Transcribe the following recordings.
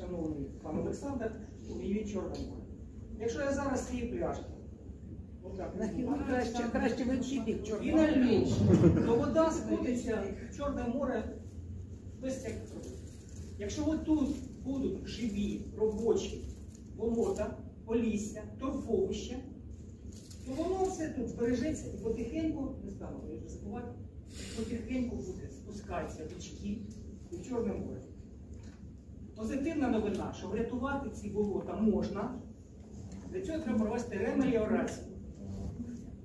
шановний пан Олександр, Чорне море. Якщо я зараз ці пляшки, отак, краще, краще в інший бік і чорного. налью, то вода скотиться в Чорне море без всяких проблем. Якщо от тут будуть живі, робочі болота, полісся, торфовища, то воно все тут збережеться і потихеньку, не стану я вже забувати, потихеньку буде спускатися річки в Чорне море. Позитивна новина, що врятувати ці болота можна. Для цього треба провести ремеліорацію.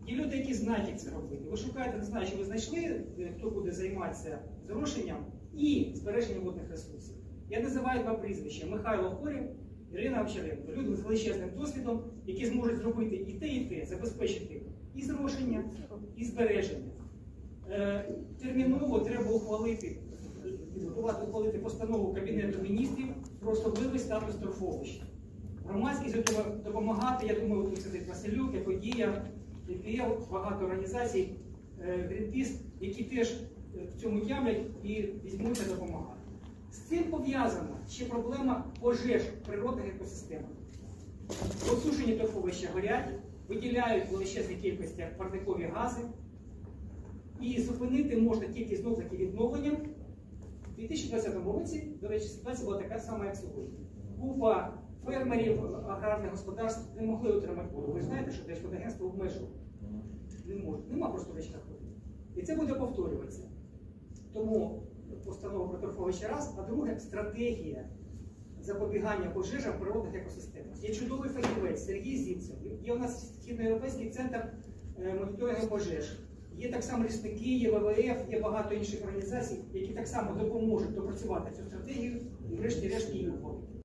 Є люди, які знають, як це робити. Ви шукаєте, не знаю, що ви знайшли, е, хто буде займатися зрошенням і збереженням водних ресурсів. Я називаю два прізвища: Михайло Хорів, Ірина Овчаренко. Люди з величезним досвідом, які зможуть зробити і те, і те, забезпечити і зрошення, і збереження. Е, Терміново треба ухвалити, підготувати ухвалити постанову Кабінету міністрів про особливий статус торфовища. Громадськість допомагати. Я думаю, тут сидить Василюк, Екодія, ІПЛ, багато організацій, е, Greenpeace, які теж е, в цьому тямлять і візьмуться допомагати. З цим пов'язана ще проблема пожеж природних екосистемах. Осушені торфовища горять, виділяють в величезній кількості парникові гази. І зупинити можна тільки знов таки відновленням. У 2020 році, до речі, ситуація була така сама, як сьогодні. Купа фермерів аграрних господарств не могли отримати воду. Ви знаєте, що Держводагентство обмежувало. Не може. Нема просто речка води. І це буде повторюватися. Тому постанова про торфовище раз, а друге стратегія запобігання пожежам в природних екосистемах. Є чудовий фахівець Сергій Зінцев. Є у нас Східноєвропейський центр е, моніторингу пожеж. Є так само лісники, є ВВФ, є багато інших організацій, які так само допоможуть допрацювати цю стратегію і врешті-решт її виконувати.